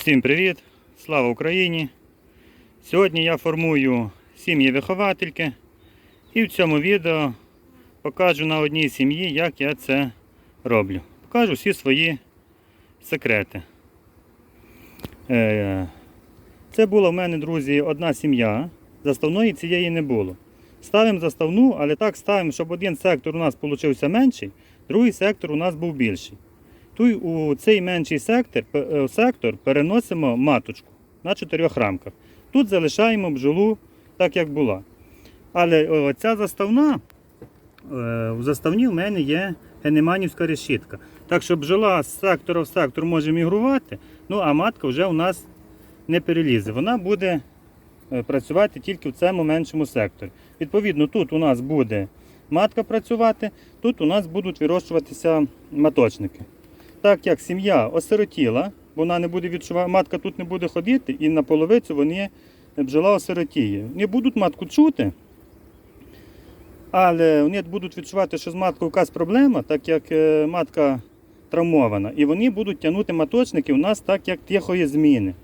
Всім привіт! Слава Україні! Сьогодні я формую сім'ї виховательки і в цьому відео покажу на одній сім'ї, як я це роблю. Покажу всі свої секрети. Е, Це була в мене, друзі, одна сім'я. Заставної цієї не було. Ставимо заставну, але так ставимо, щоб один сектор у нас вийшов менший, другий сектор у нас був більший. Тут у цей менший сектор, е, сектор переносимо маточку на чотирьох рамках. Тут залишаємо бджолу так, як була. Але ця заставна, е, у заставні в мене є генеманівська решітка. Так що бджола з сектора в сектор може мігрувати, ну а матка вже у нас не перелізе. Вона буде е, працювати тільки в цьому меншому секторі. Відповідно, тут у нас буде матка працювати, тут у нас будуть вирощуватися маточники. Так як сім'я осиротіла, вона не буде відчувати, матка тут не буде ходити, і на половицю вони бджола осиротіє. Вони будуть матку чути, але вони будуть відчувати, що з маткою якась проблема, так як е, матка травмована, і вони будуть тягнути маточники у нас так, як тихої зміни.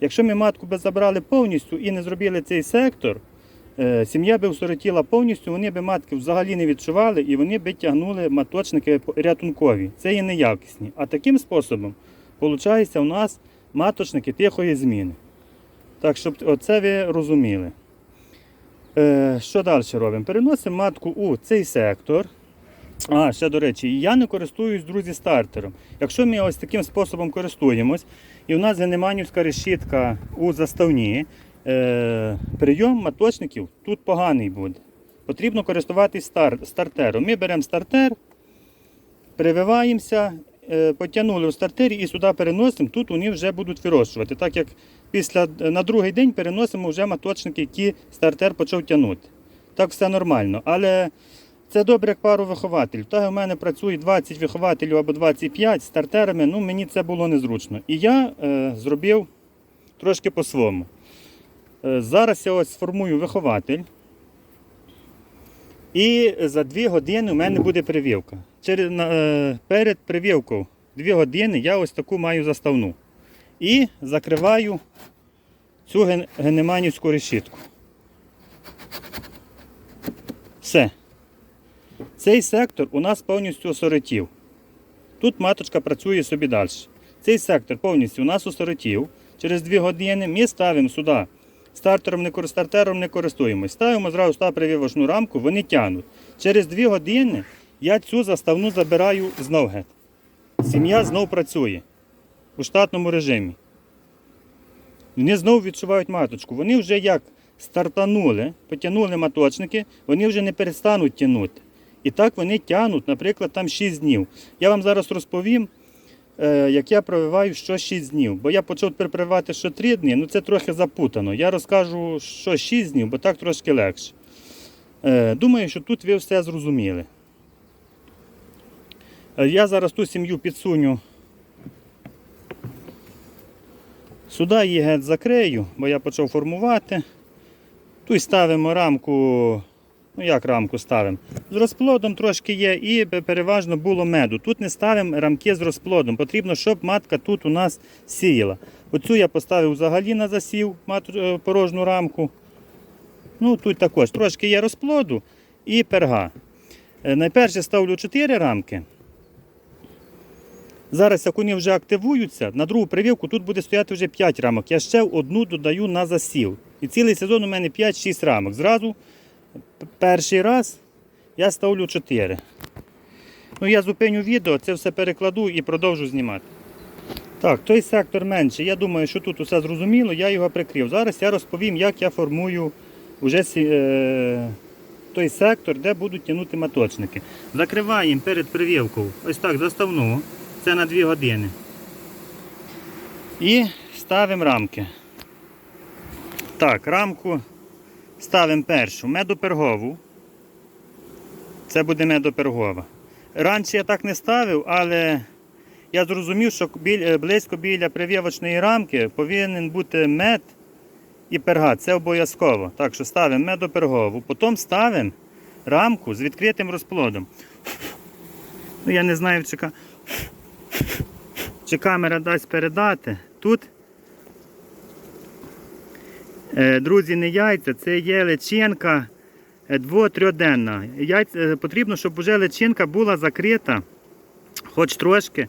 Якщо ми матку би забрали повністю і не зробили цей сектор, е, сім'я би осиротіла повністю, вони би матки взагалі не відчували і вони би тягнули маточники рятункові. Це є неякісні. А таким способом, виходить, у нас маточники тихої зміни. Так, щоб оце ви розуміли. Е, що далі робимо? Переносимо матку у цей сектор. А, ще до речі, я не користуюсь, друзі, стартером. Якщо ми ось таким способом користуємось, і у нас генеманівська решітка у заставні, е, прийом маточників тут поганий буде. Потрібно користуватись стар, стартером. Ми беремо стартер, прививаємося, е, потягнули у стартері і сюди переносимо, тут вони вже будуть вирощувати. Так як після, на другий день переносимо вже маточники, які стартер почав тягнути. Так все нормально. Але це добре як пару вихователів. Так у мене працює 20 вихователів або 25 з стартерами, ну мені це було незручно. І я е, зробив трошки по-своєму. Е, зараз я ось сформую вихователь. І за 2 години у мене буде на- е, перед прививкою 2 години я ось таку маю заставну. І закриваю цю ген- генеманівську решітку. Все. Цей сектор у нас повністю осиротів. Тут маточка працює собі далі. Цей сектор повністю у нас осиротів. Через 2 години ми ставимо сюди. Стартером не, стартером не користуємось. Ставимо зразу сюди прививочну рамку, вони тягнуть. Через 2 години я цю заставну забираю знов геть. Сім'я знов працює у штатному режимі. Вони знову відчувають маточку. Вони вже як стартанули, потягнули маточники, вони вже не перестануть тягнути. І так вони тягнуть, наприклад, там 6 днів. Я вам зараз розповім, як я прививаю що 6 днів. Бо я почав тепер прививати що 3 дні, ну це трохи запутано. Я розкажу, що 6 днів, бо так трошки легше. Е, Думаю, що тут ви все зрозуміли. Е, Я зараз ту сім'ю підсуню. Сюди її геть закрию, бо я почав формувати. Тут ставимо рамку, ну як рамку ставимо? З розплодом трошки є і переважно було меду. Тут не ставимо рамки з розплодом. Потрібно, щоб матка тут у нас сіяла. Оцю я поставив взагалі на засів е, порожню рамку. Ну тут також трошки є розплоду і перга. Е, Найперше ставлю 4 рамки. Зараз, як вони вже активуються, на другу прививку тут буде стояти вже 5 рамок. Я ще одну додаю на засів. І цілий сезон у мене 5-6 рамок. Зразу перший раз я ставлю 4. Ну, я зупиню відео, це все перекладу і продовжу знімати. Так, той сектор менший. Я думаю, що тут усе зрозуміло, я його прикрив. Зараз я розповім, як я формую сі- е, той сектор, де будуть тягнути маточники. Закриваємо перед прививкою ось так заставну. Це на 2 години. І ставимо рамки. Так, рамку ставимо першу медопергову. Це буде медопергова. Раніше я так не ставив, але я зрозумів, що е, близько біля прививочної рамки повинен бути мед і перга. Це обов'язково. Так що ставимо медопергову. Потім ставимо рамку з відкритим розплодом. Ну, я не знаю, чи, камера дасть передати. тут, друзі, не яйця, це є личинка е, дво-трьоденна. Яйця, е, потрібно, щоб вже личинка була закрита, хоч трошки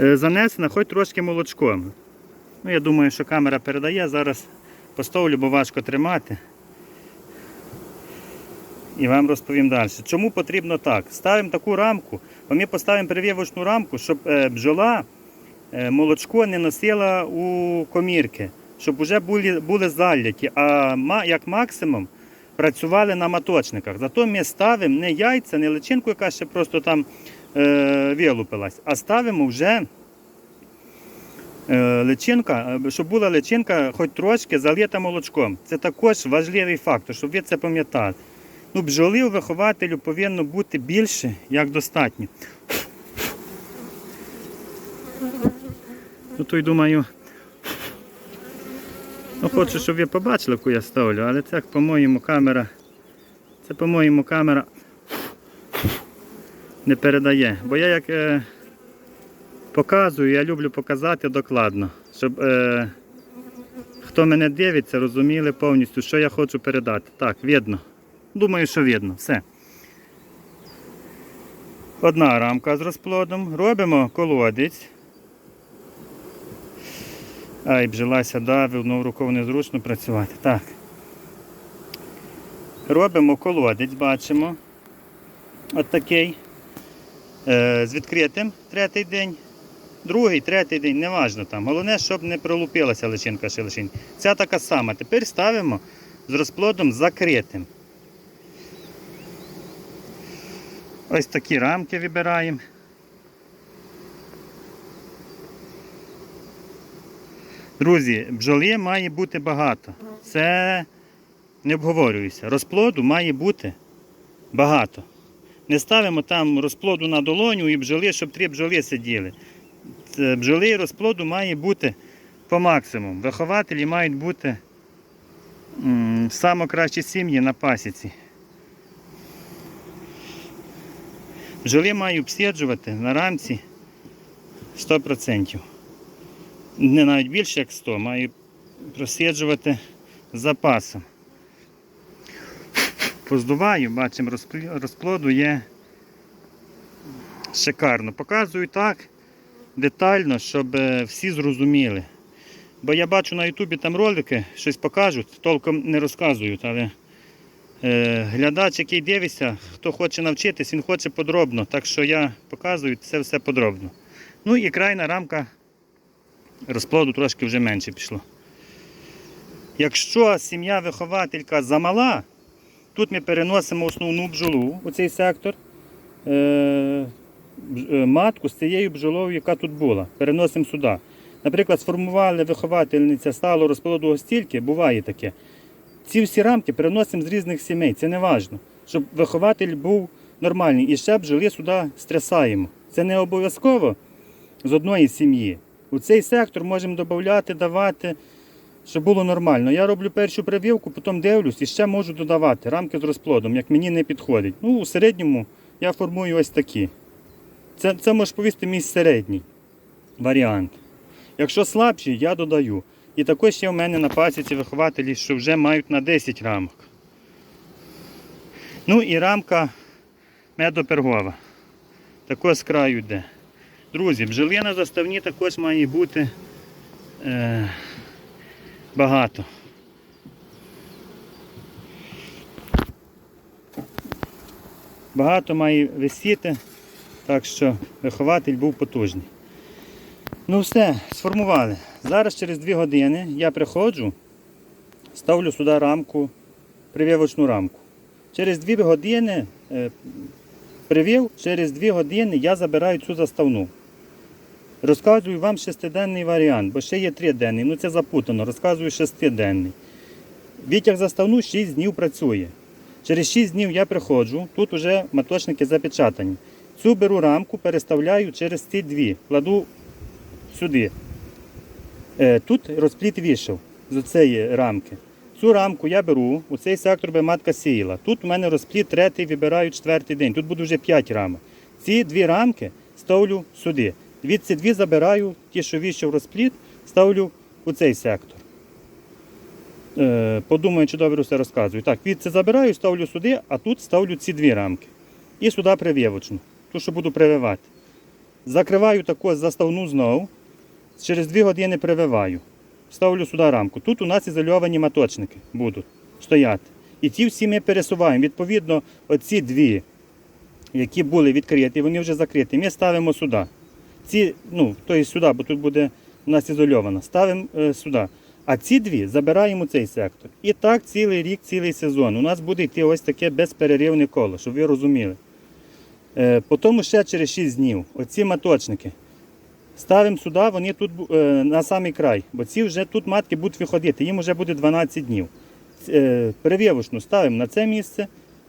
е, занесена, хоч трошки молочком. Ну, я думаю, що камера передає. Зараз поставлю, бо важко тримати. І вам розповім далі. Чому потрібно так? Ставимо таку рамку, бо ми поставимо прививочну рамку, щоб е, бджола е, молочко не носила у комірки, щоб вже були, були заляті, а як максимум працювали на маточниках. Зато ми ставимо не яйця, не личинку, яка ще просто там е, вилупилась, а ставимо вже е, личинка, е, щоб була личинка хоч трошки залита молочком. Це також важливий фактор, щоб ви це пам'ятали. Ну, бджоли у вихователю повинно бути більше, як достатньо. Ну, то й думаю, ну, хочу, щоб ви побачили, яку я ставлю, але це, по-моєму, камера. Це, по-моєму, камера не передає. Бо я як е, показую, я люблю показати докладно, щоб е, хто мене дивиться, розуміли повністю, що я хочу передати. Так, видно. Думаю, що видно. Все. Одна рамка з розплодом. Робимо колодець. Ай, бжилася ну рукою незручно працювати. Так. Робимо колодець, бачимо. От такий. Е, з відкритим третій день. Другий, третій день, неважно там. Головне, щоб не пролупилася личинка ще лишень. Ця така сама. Тепер ставимо з розплодом закритим. Ось такі рамки вибираємо. Друзі, бджоли має бути багато. Це не обговорюється. Розплоду має бути багато. Не ставимо там розплоду на долоню і бджоли, щоб три бджоли сиділи. Бджоли розплоду має бути по максимуму. Вихователі мають бути саме кращі сім'ї на пасіці. Бджоли маю обсіджувати на рамці 100%. Не навіть більше як 100, маю просіджувати запасом. Поздуваю, бачимо, розплоду є шикарно. Показую так детально, щоб е, всі зрозуміли. Бо я бачу на Ютубі там ролики, щось покажуть, толком не розказують, але Е, Глядач, який дивиться, хто хоче навчитись, він хоче подробно. Так що я показую це все подробно. Ну і крайна рамка розплоду трошки вже менше пішло. Якщо сім'я вихователька замала, тут ми переносимо основну бджолу у цей сектор. Е, е, матку з цією бджолою, яка тут була. Переносимо сюди. Наприклад, сформували виховательниця стало розплоду стільки, буває таке. Ці всі рамки переносимо з різних сімей, це не важливо, щоб вихователь був нормальний. І ще бджоли сюди стрясаємо. Це не обов'язково з одної сім'ї. У цей сектор можемо додати, давати, щоб було нормально. Я роблю першу прививку, потім дивлюсь і ще можу додавати рамки з розплодом, як мені не підходить. Ну, у середньому я формую ось такі. Це, це може повісти мій середній варіант. Якщо слабші, я додаю. І також є в мене на пасіці вихователі, що вже мають на 10 рамок. Ну і рамка медопергова. Також з краю йде. Друзі, бджоли на заставні також має бути е, багато. Багато має висіти, так що вихователь був потужний. Ну все, сформували. Зараз через 2 години я приходжу, ставлю сюди рамку, прививочну рамку. Через 2 години е, привів, через 2 години я забираю цю заставну. Розказую вам шестиденний варіант, бо ще є триденний, ну це запутано, розказую шестиденний. Вітяг заставну 6 днів працює. Через 6 днів я приходжу, тут вже маточники запечатані. Цю беру рамку, переставляю через ці дві, кладу сюди. Е, Тут розпліт вийшов з цієї рамки. Цю рамку я беру, у цей сектор би матка сіяла. Тут у мене розпліт третій, вибираю четвертий день. Тут буде вже 5 рамок. Ці дві рамки ставлю сюди. Звідси дві забираю, ті, що віщо розпліт, ставлю у цей сектор. Е, подумаю, чи добре все розказую. Так, звідси забираю, ставлю сюди, а тут ставлю ці дві рамки. І сюди прививочну, ту, що буду прививати. Закриваю таку заставну знову. Через 2 години прививаю. Ставлю сюди рамку. Тут у нас ізольовані маточники будуть стояти. І ті всі ми пересуваємо. Відповідно, оці дві, які були відкриті, вони вже закриті. Ми ставимо сюди. Ці, ну, тобто сюди, бо тут буде у нас ізольовано. Ставимо е, сюди. А ці дві забираємо цей сектор. І так цілий рік, цілий сезон. У нас буде йти ось таке безперервне коло, щоб ви розуміли. Е, Потім ще через 6 днів оці маточники. Ставимо сюди, вони тут е, на самий край, бо ці вже тут матки будуть виходити, їм вже буде 12 днів. Е, Перевівочну ставимо на це місце,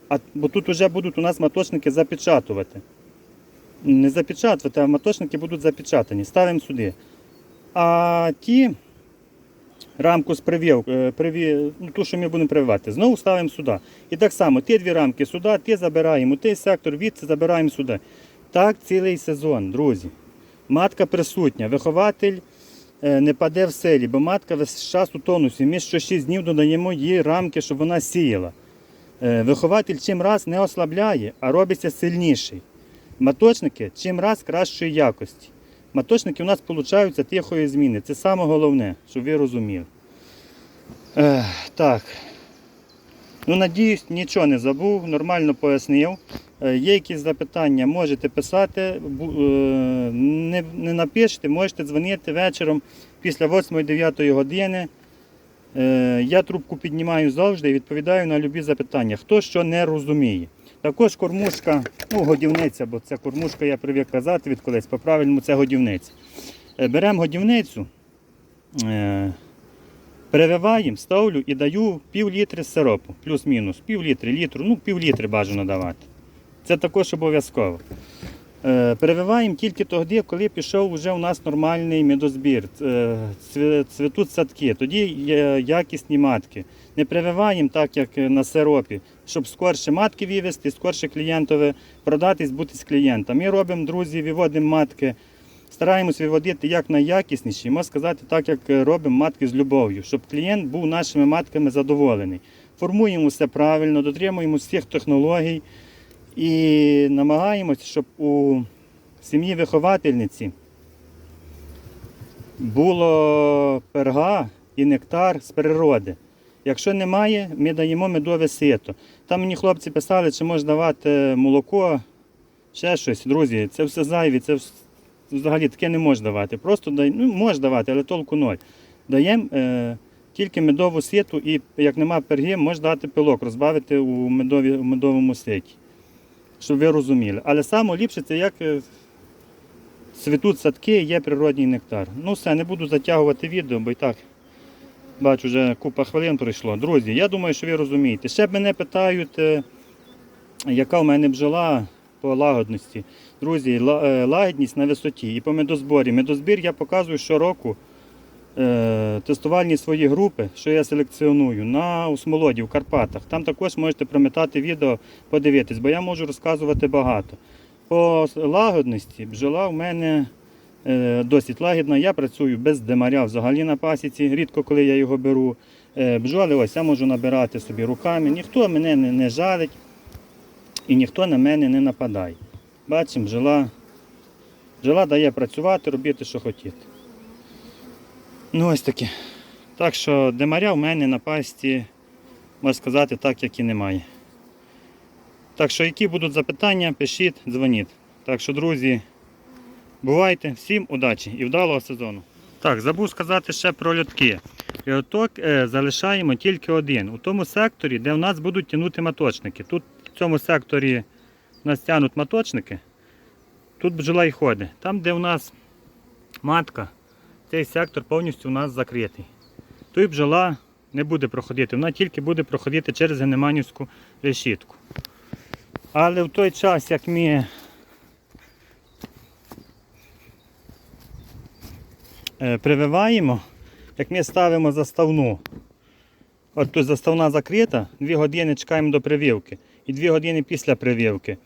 а, бо тут вже будуть у нас маточники запечатувати. Не запечатувати, а маточники будуть запечатані. Ставимо сюди. А ті рамку з привів, е, приві, ну, ту, що ми будемо прививати, знову ставимо сюди. І так само, ті дві рамки сюди, ті забираємо, той сектор від забираємо сюди. Так цілий сезон, друзі. Матка присутня, вихователь е, не паде в селі, бо матка весь час у тонусі. Ми що 6 днів додаємо їй рамки, щоб вона сіяла. Е, Вихователь чим раз не ослабляє, а робиться сильніший. Маточники чим раз кращої якості. Маточники у нас получаються тихої зміни. Це саме головне, щоб ви розуміли. Е, так. Ну, надіюсь, нічого не забув, нормально пояснив. Е, Є якісь запитання, можете писати, е, не, не напишете, можете дзвонити вечором після 8-9 години. Е, Я трубку піднімаю завжди і відповідаю на любі запитання, хто що не розуміє. Також кормушка, ну, годівниця, бо це кормушка, я привик казати від колись, по-правильному це годівниця. Е, Беремо годівницю, е, перевиваємо, ставлю і даю пів літри сиропу, плюс-мінус, пів літри, літру, ну пів літри бажано давати. Це також обов'язково. Е, Перевиваємо тільки тоді, коли пішов вже у нас нормальний медозбір, е, цвітуть садки, тоді є якісні матки. Не прививаємо так, як на сиропі, щоб скорше матки вивезти, скорше клієнтові продатись, бути з клієнтом. Ми робимо, друзі, виводимо матки, стараємось виводити як найякісніші, можна сказати, так як робимо матки з любов'ю, щоб клієнт був нашими матками задоволений. Формуємо все правильно, дотримуємо всіх технологій і намагаємося, щоб у сім'ї виховательниці було перга і нектар з природи. Якщо немає, ми даємо медове сито. Там мені хлопці писали, чи можна давати молоко, ще щось. Друзі, це все зайві, це взагалі таке не можна давати. Просто дай, ну, можна давати, але толку ноль. Даємо е, тільки медову ситу і як нема перги, можна дати пилок, розбавити у, медові, у медовому ситі. Щоб ви розуміли. Але саме ліпше це як е, цвітуть садки, є природній нектар. Ну все, не буду затягувати відео, бо і так бачу, вже купа хвилин пройшло. Друзі, я думаю, що ви розумієте. Ще б мене питають, е, яка в мене бджола по лагодності. Друзі, е, лагідність на висоті і по медозборі. Медозбір я показую щороку тестувальні свої групи, що я селекціоную на Усмолоді в Карпатах. Там також можете прометати відео, подивитись, бо я можу розказувати багато. По лагодності бджола в мене е, досить лагідна. Я працюю без демаря взагалі на пасіці, рідко коли я його беру. Е, бджоли ось я можу набирати собі руками. Ніхто мене не, не жалить і ніхто на мене не нападає. Бачимо, бджола, бджола дає працювати, робити, що хотіти. Ну ось таке. Так що демаря в мене на пасті, можна сказати, так, як і немає. Так що, які будуть запитання, пишіть, дзвоніть. Так що, друзі, бувайте, всім удачі і вдалого сезону. Так, забув сказати ще про льотки. Льоток е, залишаємо тільки один. У тому секторі, де в нас будуть тягнути маточники. Тут в цьому секторі у нас тягнуть маточники, тут бджола і ходить. Там, де у нас матка, цей сектор повністю у нас закритий. Тут бджола не буде проходити, вона тільки буде проходити через Генеманівську решітку. Але в той час, як ми е, прививаємо, як ми ставимо заставну, от тут заставна закрита, 2 години чекаємо до прививки і 2 години після прививки.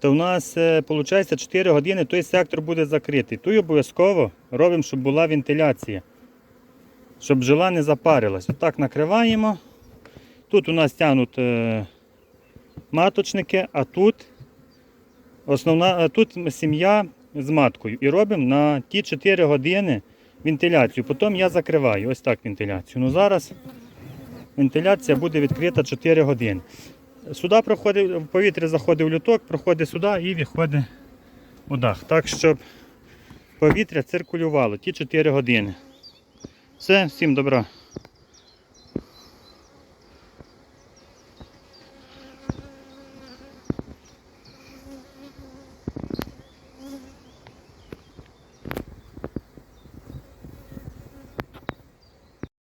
То в нас виходить 4 години той сектор буде закритий. Тут обов'язково робимо, щоб була вентиляція, щоб бджола не запарилась. Отак накриваємо. Тут у нас тягнуть е, маточники, а тут основна, а тут сім'я з маткою. І робимо на ті 4 години вентиляцію. Потім я закриваю ось так вентиляцію. Ну зараз вентиляція буде відкрита 4 години. Сюди проходить, повітря заходить в люток, проходить сюди і виходить у дах. Так, щоб повітря циркулювало ті 4 години. Все, всім добра.